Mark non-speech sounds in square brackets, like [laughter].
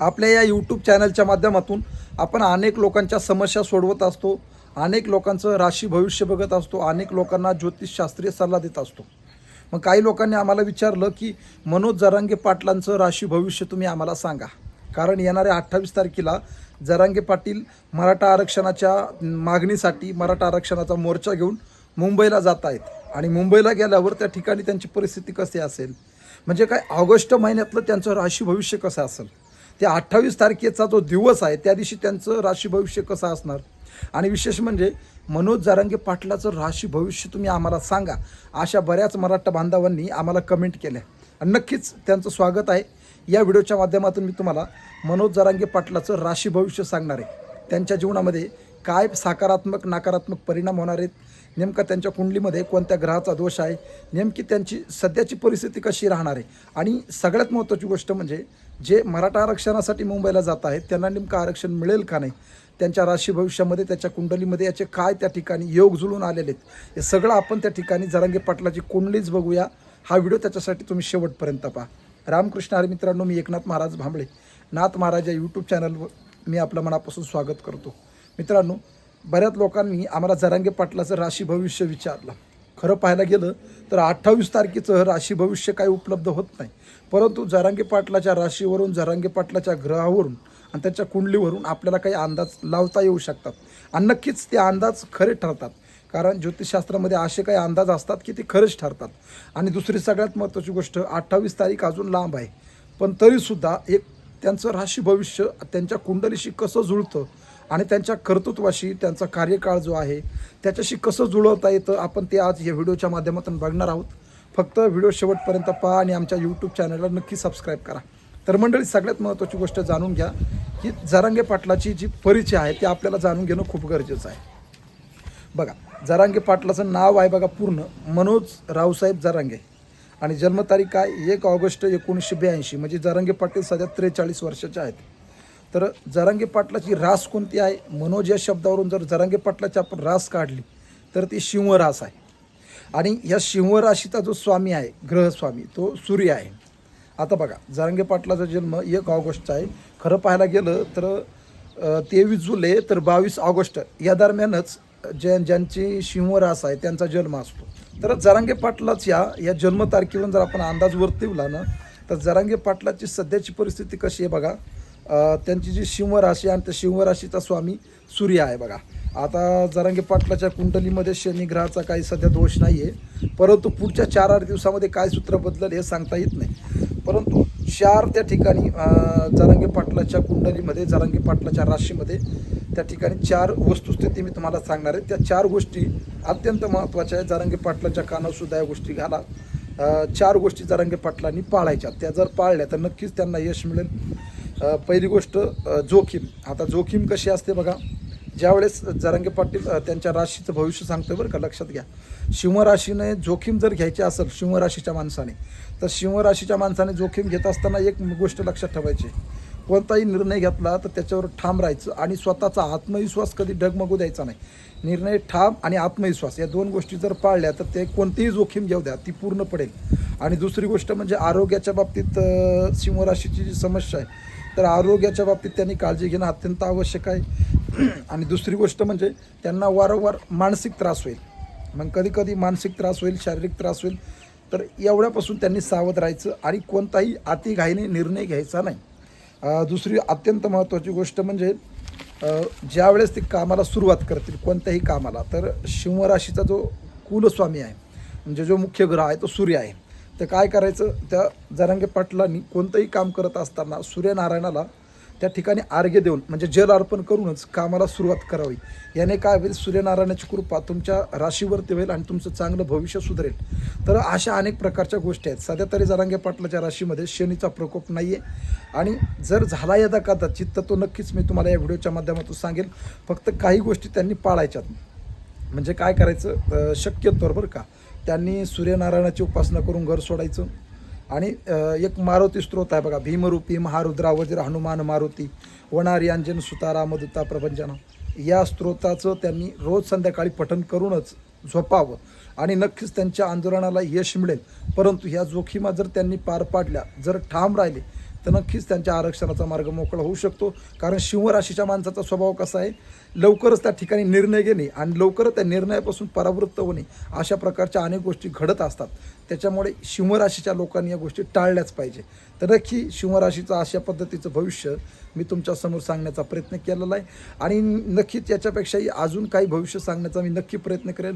आपल्या या यूट्यूब चॅनलच्या माध्यमातून आपण अनेक लोकांच्या समस्या सोडवत असतो अनेक लोकांचं राशी भविष्य बघत असतो अनेक लोकांना ज्योतिषशास्त्रीय सल्ला देत असतो. मग काही लोकांनी आम्हाला विचारलं की मनोज जरांगे पाटलांचं राशी भविष्य तुम्ही आम्हाला सांगा. कारण येणाऱ्या अठ्ठावीस तारखेला जरांगे पाटील मराठा आरक्षणाच्या मागणीसाठी मराठा आरक्षणाचा मोर्चा घेऊन मुंबईला जात आहेत. आणि मुंबईला गेल्यावर त्या ठिकाणी त्यांची परिस्थिती कशी असेल? म्हणजे काय ऑगस्ट महिन्यातलं त्यांचं राशी भविष्य कसं असेल? ते अठ्ठावीस तारखेचा जो दिवस आहे त्या दिवशी त्यांचं राशी भविष्य कसं असणार? आणि विशेष म्हणजे मनोज जारांगे पाटलाचं राशी भविष्य तुम्ही आम्हाला सांगा. अशा बऱ्याच मराठा बांधवांनी आम्हाला कमेंट केल्या. आणि नक्कीच त्यांचं स्वागत आहे. या व्हिडिओच्या माध्यमातून मी तुम्हाला मनोज जारांगे पाटलाचं राशी भविष्य सांगणार आहे. त्यांच्या जीवनामध्ये काय सकारात्मक नकारात्मक परिणाम होणार आहेत? नेमका त्यांच्या कुंडलीमध्ये कोणत्या ग्रहाचा दोष आहे? नेमकी त्यांची सध्याची परिस्थिती कशी राहणार आहे? आणि सगळ्यात महत्त्वाची गोष्ट म्हणजे जे मराठा आरक्षणासाठी मुंबईला जात आहेत त्यांना नेमकं आरक्षण मिळेल का नाही? त्यांच्या राशी भविष्यामध्ये त्याच्या कुंडलीमध्ये याचे काय त्या ठिकाणी योग जुळून आलेले आहेत? हे सगळं आपण त्या ठिकाणी जरांगे पाटलाची कुंडलीच बघूया. हा व्हिडिओ त्याच्यासाठी तुम्ही शेवटपर्यंत पहा. रामकृष्ण हरी मित्रांनो मी एकनाथ महाराज भांबळे. नाथ महाराज या यूट्यूब चॅनलवर मी आपलं मनापासून स्वागत करतो. मित्रांनो बऱ्याच लोकांनी आम्हाला जरांगे पाटलाचं राशी भविष्य विचारलं. खरं पाहायला गेलं तर अठ्ठावीस तारखेचं राशी भविष्य काही उपलब्ध होत नाही. परंतु जरांगे पाटलाच्या राशीवरून जरांगे पाटलाच्या ग्रहावरून आणि त्याच्या कुंडलीवरून आपल्याला काही अंदाज लावता येऊ शकतात. आणि नक्कीच ते अंदाज खरे ठरतात. कारण ज्योतिषशास्त्रामध्ये असे काही अंदाज असतात की ते खरेच ठरतात. आणि दुसरी सगळ्यात महत्त्वाची गोष्ट अठ्ठावीस तारीख अजून लांब आहे. पण तरीसुद्धा एक त्यांचं राशी भविष्य त्यांच्या कुंडलीशी कसं जुळतं आणि त्यांच्या कर्तृत्वाशी त्यांचा कार्यकाळ जो आहे त्याच्याशी कसं जुळवता येतं आपण ते आज या व्हिडिओच्या माध्यमातून बघणार आहोत. फक्त व्हिडिओ शेवटपर्यंत पहा आणि आमच्या यूट्यूब चॅनलला नक्की सबस्क्राईब करा. तर मंडळी सगळ्यात महत्त्वाची गोष्ट जाणून घ्या. की जरांगे पाटलाची जी परिचय आहे ते आपल्याला जाणून घेणं खूप गरजेचं आहे. बघा जरांगे पाटलाचं नाव आहे बघा पूर्ण. मनोज रावसाहेब जरांगे. आणि जन्मतारीख काय एक ऑगस्ट एकोणीसशे ब्याऐंशी. म्हणजे जरांगे पाटील सध्या त्रेचाळीस वर्षाचे आहेत. तर जरांगे पाटलाची रास कोणती आहे? मनोज या शब्दावरून जर जरांगे पाटलाची आपण रास काढली तर ती शिंवरास आहे. आणि या शिंवराशीचा जो स्वामी आहे ग्रहस्वामी तो सूर्य आहे. आता बघा जरांगे पाटलाचा जन्म एक ऑगस्टचा आहे. खरं पाहायला गेलं तर तेवीस जुलै तर बावीस ऑगस्ट या दरम्यानच ज्या ज्यांची सिंहरास आहे त्यांचा जन्म असतो. तर जरांगे पाटलाच्या या जन्मतारखेवरून जर आपण अंदाज वर्तवला ना तर जरांगे पाटलाची सध्याची परिस्थिती कशी आहे बघा? त्यांची जी सिंहराशी आणि त्या सिंहराशीचा स्वामी सूर्य आहे बघा. आता जरांगे पाटलाच्या कुंडलीमध्ये शनिग्रहाचा काही सध्या दोष नाही आहे परंतु पुढच्या चार आठ दिवसामध्ये काय सूत्र बदलल हे सांगता येत नाही. परंतु चार त्या ठिकाणी अं, जरांगे पाटलाच्या कुंडलीमध्ये जरांगे पाटलाच्या राशीमध्ये त्या ठिकाणी चार वस्तुस्थिती मी तुम्हाला सांगणार आहे. त्या चार गोष्टी अत्यंत महत्त्वाच्या आहेत. जरांगे पाटलाच्या कानावसुद्धा या गोष्टी घाला. चार गोष्टी जरांगे पाटलांनी पाळायच्या. त्या जर पाळल्या तर नक्कीच त्यांना यश मिळेल. पहिली गोष्ट जोखीम. आता जोखीम कशी असते बघा ज्यावेळेस जरांगे पाटील त्यांच्या राशीचं भविष्य सांगतोय बरं का लक्षात घ्या. सिंहराशीने जोखीम जर घ्यायची असेल सिंहराशीच्या माणसाने तर सिंहराशीच्या माणसाने जोखीम घेत असताना एक गोष्ट लक्षात ठेवायची. कोणताही निर्णय घेतला तर त्याच्यावर ठाम राहायचं आणि स्वतःचा आत्मविश्वास कधी डगमगू द्यायचा नाही. निर्णय ठाम आणि आत्मविश्वास या दोन गोष्टी जर पाळल्या तर ते कोणतीही जोखीम घेऊ द्या ती पूर्ण पडेल. आणि दुसरी गोष्ट म्हणजे आरोग्याच्या बाबतीत सिंहराशीची जी समस्या आहे तर आरोग्याच्या बाबतीत त्यांनी काळजी घेणं अत्यंत आवश्यक आहे. [clears throat] आणि दुसरी गोष्ट म्हणजे त्यांना वारंवार मानसिक त्रास होईल. मग कधी कधी मानसिक त्रास होईल शारीरिक त्रास होईल तर एवढ्यापासून त्यांनी सावध राहायचं आणि कोणताही अतिघाईने निर्णय घ्यायचा नाही. दुसरी अत्यंत महत्त्वाची गोष्ट म्हणजे ज्यावेळेस ते कामाला सुरुवात करतील कोणत्याही कामाला तर सिंहराशीचा जो कुलस्वामी आहे म्हणजे जो मुख्य ग्रह आहे तो सूर्य आहे. तर काय करायचं? त्या जरांगे पाटलांनी कोणतंही काम करत असताना सूर्यनारायणाला त्या ठिकाणी अर्घ्य देऊन म्हणजे जल अर्पण करूनच कामाला सुरुवात करावी. याने काय होईल? सूर्यनारायणाची कृपा तुमच्या राशीवरती होईल आणि तुमचं चांगलं भविष्य सुधरेल. तर अशा अनेक प्रकारच्या गोष्टी आहेत. सध्या तरी जरांगे पाटलाच्या राशीमध्ये शनीचा प्रकोप नाही आहे आणि जर झाला यदा कदाचित तर तो नक्कीच मी तुम्हाला या व्हिडिओच्या माध्यमातून सांगेल. फक्त काही गोष्टी त्यांनी पाळायच्यात. म्हणजे काय करायचं? शक्यतोवर बरं का. त्यांनी सूर्यनारायणाची उपासना करून घर सोडायचं. आणि एक मारुती स्त्रोत आहे बघा भीमरूपी महारुद्रा वज्र हनुमान मारुती वनारी अंजन सुतारा मधुता प्रभंजना. या स्त्रोताचं त्यांनी रोज संध्याकाळी पठण करूनच झोपावं. आणि नक्कीच त्यांच्या आंदोलनाला यश मिळेल. परंतु ह्या जोखीमा जर त्यांनी पार पाडल्या जर ठाम राहिले तर नक्कीच त्यांच्या आरक्षणाचा मार्ग मोकळा होऊ शकतो. कारण शिवराशीच्या माणसाचा स्वभाव कसा आहे? लवकरच त्या ठिकाणी निर्णय घेणे आणि लवकरच त्या निर्णयापासून परावृत्त होणे अशा प्रकारच्या अनेक गोष्टी घडत असतात. त्याच्यामुळे शिवराशीच्या लोकांनी या गोष्टी टाळल्याच पाहिजे. तर नक्की शिवराशीचं अशा पद्धतीचं भविष्य मी तुमच्यासमोर सांगण्याचा प्रयत्न केलेला आहे. आणि नक्कीच याच्यापेक्षाही अजून काही भविष्य सांगण्याचा मी नक्की प्रयत्न करेन.